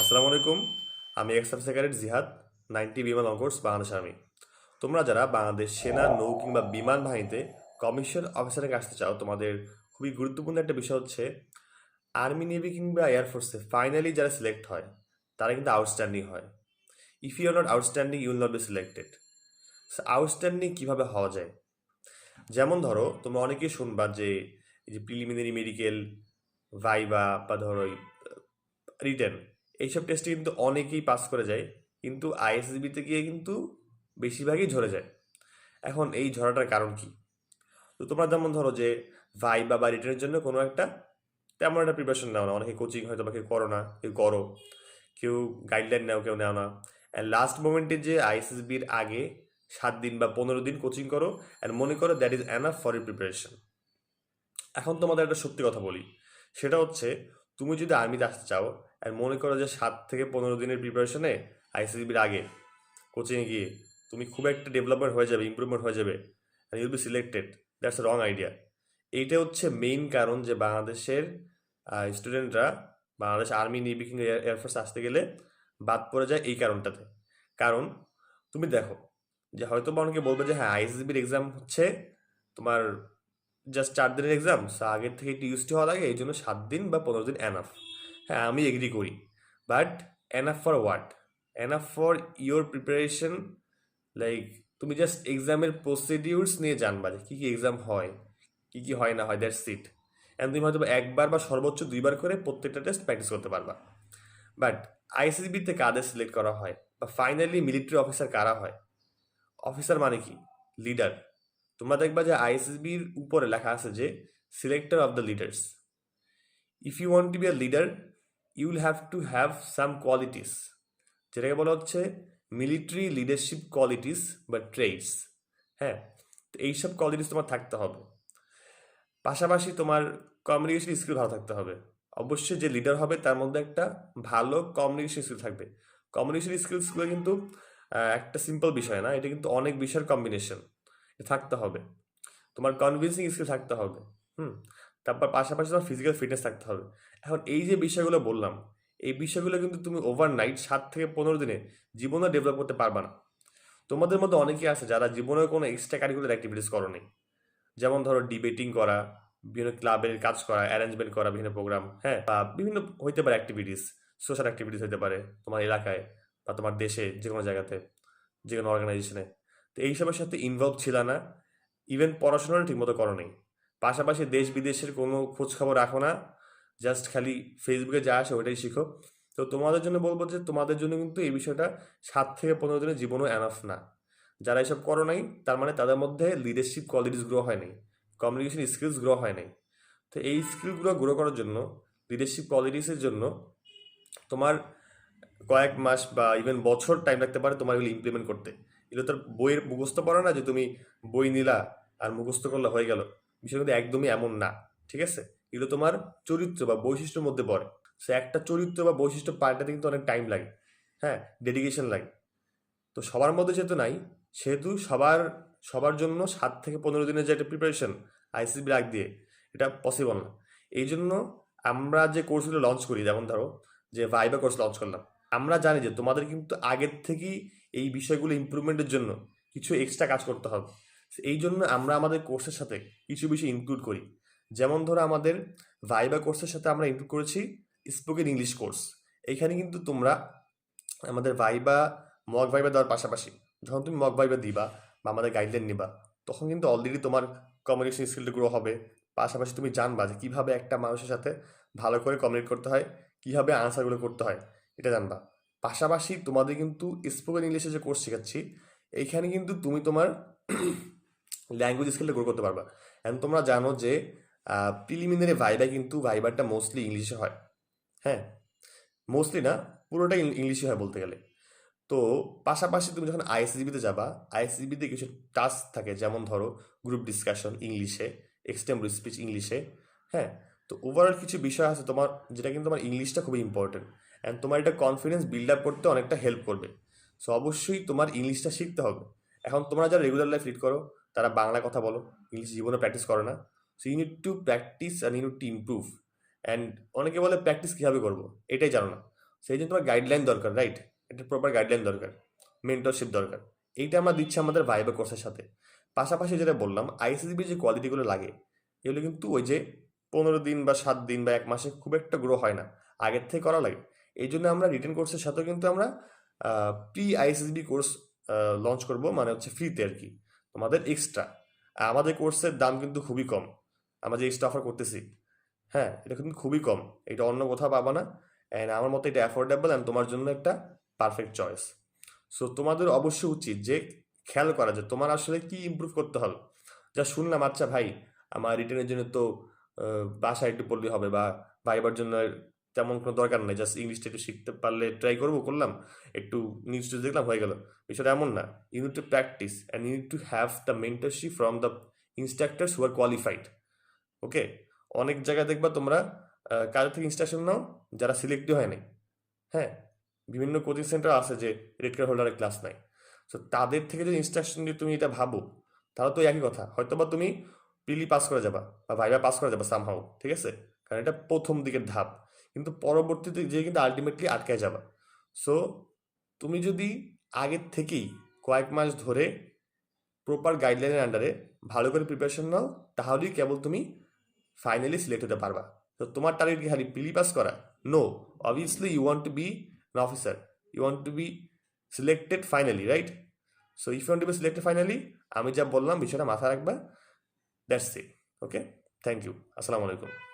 আসসালামু আলাইকুম। আমি ex sub secretary Jihad, ninety বিমান অঙ্কর্স, বাংলাদেশ আর্মি। তোমরা যারা বাংলাদেশ সেনা, নৌ কিংবা বিমান বাহিনীতে কমিশন অফিসারে আসতে চাও, তোমাদের খুবই গুরুত্বপূর্ণ একটা বিষয় হচ্ছে, আর্মি, নেভি কিংবা এয়ারফোর্সে ফাইনালি যারা সিলেক্ট হয়, তারা কিন্তু আউটস্ট্যান্ডিং হয়। If you not outstanding you'll not be selected outstanding কীভাবে হওয়া যায়? যেমন ধরো, তোমরা অনেকেই শুনবা যে, এই যে প্রিলিমিনারি মেডিকেল ভাইবা বা ধরো রিটেন এইসব টেস্টে কিন্তু অনেকেই পাস করে যায়, কিন্তু আইএসবিতে গিয়ে কিন্তু বেশিরভাগই ঝরে যায়। এখন এই ঝরাটার কারণ কি? তো তোমরা যেমন ধরো যে ভাইবা বা রিটেনের জন্য কোনো একটা তেমন একটা প্রিপারেশন নাও না। অনেকে কোচিং হয়তো বা কেউ করো না, কেউ করো, কেউ গাইডলাইন নাও, কেউ নেও না। অ্যান্ড লাস্ট মোমেন্টে যে আইএসএসবির আগে সাত দিন বা পনেরো দিন কোচিং করো অ্যান্ড মনে করো that is enough for your preparation এখন তোমাদের একটা সত্যি কথা বলি, সেটা হচ্ছে, তুমি যদি আর্মিতে আসতে চাও আর মনে করো যে সাত থেকে পনেরো দিনের প্রিপারেশনে আইসিসিবির আগে কোচিংয়ে গিয়ে তুমি খুব একটা ডেভেলপমেন্ট হয়ে যাবে ইম্প্রুভমেন্ট হয়ে যাবে and you'll be selected that's wrong idea এইটা হচ্ছে মেইন কারণ যে বাংলাদেশের স্টুডেন্টরা বাংলাদেশ আর্মি নেভি কিংবা এয়ারফোর্স আসতে গেলে বাদ পড়ে যায় এই কারণটাতে। কারণ তুমি দেখো যে হয়তো বা অনেকে বলবে যে হ্যাঁ আইসিসিবির এক্সাম হচ্ছে তোমার জাস্ট চার দিনের এক্সাম আগের থেকে ইউজ হওয়া লাগে এই জন্য সাত দিন বা পনেরো দিন অ্যানাফ হ্যাঁ আমি এগ্রি করি। But enough for what enough for your preparation like তুমি জাস্ট এক্সামের প্রসিডিউরস নিয়ে জানবা যে কী কী এক্সাম হয়, কী কী হয় না হয় দ্যাট সিট অ্যান্ড তুমি হয়তো একবার বা সর্বোচ্চ দুইবার করে প্রত্যেকটা টেস্ট প্র্যাকটিস করতে পারবা। বাট আইসিসিবিতে কাদের সিলেক্ট করা হয় বা ফাইনালি মিলিটারি অফিসার কারা হয়? অফিসার মানে কি? লিডার তোমরা দেখবা যে আইএসএসবির উপরে লেখা আছে যে selector of the leaders if you want to be a leader you will have to have some qualities যেটাকে বলা হচ্ছে মিলিটারি লিডারশিপ কোয়ালিটিস বা ট্রেডস হ্যাঁ? তো এইসব কোয়ালিটিস তোমার থাকতে হবে। পাশাপাশি তোমার কমিউনিকেশন স্কিল ভালো থাকতে হবে। অবশ্যই যে লিডার হবে তার মধ্যে একটা ভালো কমিউনিকেশন স্কিল থাকবে। কমিউনিকেশন স্কিলসগুলো কিন্তু একটা সিম্পল বিষয় না, এটা কিন্তু অনেক বিষয়ের কম্বিনেশন থাকতে হবে। তোমার কনভিন্সিং স্কিল থাকতে হবে। হুম? তারপর পাশাপাশি তোমার ফিজিক্যাল ফিটনেস থাকতে হবে। এখন এই যে বিষয়গুলো বললাম, এই বিষয়গুলো কিন্তু তুমি ওভারনাইট সাত থেকে পনেরো দিনে জীবনে ডেভেলপ করতে পারবে না। তোমাদের মধ্যে অনেকেই আছে যারা জীবনে কোনো এক্সট্রা কারিকুলার অ্যাক্টিভিটিস করো নেই যেমন ধরো ডিবেটিং করা, বিভিন্ন ক্লাবের কাজ করা অ্যারেঞ্জমেন্ট করা বিভিন্ন প্রোগ্রাম হ্যাঁ বা বিভিন্ন হইতে পারে অ্যাক্টিভিটিস সোশ্যাল অ্যাক্টিভিটিস হতে পারে তোমার এলাকায় বা তোমার দেশে যে কোনো জায়গাতে যে কোনো অর্গানাইজেশনে তো এইসবের সাথে ইনভলভ ছিল না ইভেন পড়াশোনাটা ঠিকমতো করো নেই পাশাপাশি দেশ বিদেশের কোনো খোঁজ খবর রাখো না। জাস্ট খালি ফেসবুকে যা আসে ওইটাই শিখো। তো তোমাদের জন্য বলব যে তোমাদের জন্য কিন্তু এই বিষয়টা সাত থেকে পনেরো দিনের জীবনও অ্যানাফ না। যারা এসব করো নাই, তার মানে তাদের মধ্যে লিডারশিপ কোয়ালিটিস গ্রো হয় নাই। কমিউনিকেশন স্কিলস গ্রো হয় নাই। তো এই স্কিলগুলো গ্রো করার জন্য লিডারশিপ কোয়ালিটিসের জন্য তোমার কয়েক মাস বা ইভেন বছর টাইম লাগতে পারে তোমার এগুলো ইমপ্লিমেন্ট করতে। এগুলো তোর বইয়ের মুখস্থ পড়া না যে তুমি বই নিলা আর মুখস্থ করলে হয়ে গেল। বিষয় কিন্তু একদমই এমন না, ঠিক আছে? এগুলো তোমার চরিত্র বা বৈশিষ্ট্যের মধ্যে পড়ে। সে একটা চরিত্র বা বৈশিষ্ট্য পাল্টাতে কিন্তু অনেক টাইম লাগে হ্যাঁ? ডেডিকেশন লাগে। তো সবার মধ্যে যেহেতু নাই, সেহেতু সবার সবার জন্য সাত থেকে পনেরো দিনের যে একটা প্রিপারেশন আইসিবি রাখ দিয়ে, এটা পসিবল না। এই জন্য আমরা যে কোর্সগুলো লঞ্চ করি, যেমন ধরো যে ভাইবা কোর্স লঞ্চ করলাম, আমরা জানি যে তোমাদের কিন্তু আগের থেকেই এই বিষয়গুলো ইম্প্রুভমেন্টের জন্য কিছু এক্সট্রা কাজ করতে হবে। এই জন্য আমরা আমাদের কোর্সের সাথে কিছু বিষয় ইনক্লুড করি। যেমন ধরো আমাদের ভাইবা কোর্সের সাথে আমরা ইনক্লুড করেছি স্পোকেন ইংলিশ কোর্স এইখানে কিন্তু তোমরা আমাদের ভাইবা মগ ভাইবা দেওয়ার পাশাপাশি যখন তুমি মগ ভাইবা দিবা বা আমাদের গাইডলাইন নিবা, তখন কিন্তু অলরেডি তোমার কমিউনিকেশন স্কিলটা গ্রো হবে। পাশাপাশি তুমি জানবা যে কীভাবে একটা মানুষের সাথে ভালো করে কমিউনিকেট করতে হয়, কীভাবে আনসারগুলো করতে হয়, এটা জানবা। পাশাপাশি তোমাদের কিন্তু স্পোকেন ইংলিশে যে কোর্স শেখাচ্ছি এইখানে কিন্তু তুমি তোমার ল্যাঙ্গুয়েজ স্কিলটা গ্রো করতে পারবা। এখন তোমরা জানো যে প্রিলিমিনারি ভাইবা কিন্তু ভাইবারটা মোস্টলি ইংলিশে হয়। হ্যাঁ? মোস্টলি না, পুরোটাই ইংলিশে হয় বলতে গেলে। তো পাশাপাশি তুমি যখন আইএসসিবিতে যাবা আইএসসিবিতে কিছু টাস্ক থাকে, যেমন ধরো গ্রুপ ডিসকাশন ইংলিশে এক্সটেম্প স্পিচ ইংলিশে হ্যাঁ? তো ওভারঅল কিছু বিষয় আছে তোমার, যেটা কিন্তু তোমার ইংলিশটা খুবই ইম্পর্টেন্ট অ্যান্ড তোমার এটা কনফিডেন্স বিল্ড আপ করতে অনেকটা হেল্প করবে। সো অবশ্যই তোমার ইংলিশটা শিখতে হবে। এখন তোমরা যারা রেগুলার লাইফ লিড করো তারা বাংলা কথা বলো ইংলিশ জীবনে প্র্যাকটিস করো না। So you need to practice and you need to improve and অনেকে বলে প্র্যাকটিস কীভাবে করব? এটাই জানো না। সেই জন্য তোমার গাইডলাইন দরকার রাইট একটা প্রপার গাইডলাইন দরকার। মেন্টরশিপ দরকার। এইটা আমরা দিচ্ছি আমাদের ভাইবা কোর্সের সাথে। পাশাপাশি যেটা বললাম আইসিসিবির যে কোয়ালিটিগুলো লাগে, এগুলো কিন্তু ওই যে পনেরো দিন বা সাত দিন বা এক মাসে খুব একটা গ্রো হয় না। আগের থেকে করা লাগে। এই জন্য আমরা রিটার্ন কোর্সের সাথেও কিন্তু আমরা প্রি আইসিসবি কোর্স লঞ্চ করব। মানে হচ্ছে ফ্রিতে আর কি। তোমাদের এক্সট্রা আমাদের কোর্সের দাম কিন্তু খুবই কম। আমরা যে এক্সট্রা অফার করতেছি হ্যাঁ এটা কিন্তু খুবই কম। এটা অন্য কোথাও পাবা না। অ্যান্ড আমার মতে এটা অ্যাফোর্ডেবল অ্যান্ড তোমার জন্য একটা পারফেক্ট চয়েস সো তোমাদের অবশ্যই উচিত যে খেয়াল করা যে তোমার আসলে কি ইমপ্রুভ করতে হবে। যা শুনলাম আচ্ছা ভাই, আমার রিটার্নের জন্য তো বাসায় একটু পড়লে হবে বা ভাইবার জন্য তেমন কোনো দরকার নেই জাস্ট ইংলিশটা একটু শিখতে পারলে ট্রাই করব, করলাম, একটু নিউজ টিউজ দেখলাম, হয়ে গেল। বিষয়টা এমন না you need to practice and you need to have the mentorship from the instructors who are qualified okay অনেক জায়গায় দেখবা তোমরা কারোর থেকে ইনস্ট্রাকশন নাও, যারা সিলেক্টই হয় নাই হ্যাঁ? বিভিন্ন কোচিং সেন্টার আছে যে রেড কার্ড হোল্ডারের ক্লাস নাই সো তাদের থেকে যদি ইনস্ট্রাকশন দিয়ে তুমি এটা ভাবো, তাহলে তো একই কথা হয়তো বা তুমি পিলি পাস করে যাবা বা ভাইবা পাস করে যাবা সামহাও ঠিক আছে? কারণ এটা প্রথম দিকের ধাপ। কিন্তু পরবর্তীতে যে কিন্তু আলটিমেটলি আটকে যাবে। সো তুমি যদি আগের থেকেই কয়েক মাস ধরে প্রপার গাইডলাইনের আন্ডারে ভালো করে প্রিপারেশন নাও, তাহলেই কেবল তুমি ফাইনালি সিলেক্ট হতে পারবা। তো তোমার টার্গেট কি খালি পিলি পাস করা? No obviously you want to be an officer. You want to be selected finally, right? So, if you to be selected finally, আমি যা বললাম বিষয়টা মাথায় রাখবা that's it okay thank you আসসালামু আলাইকুম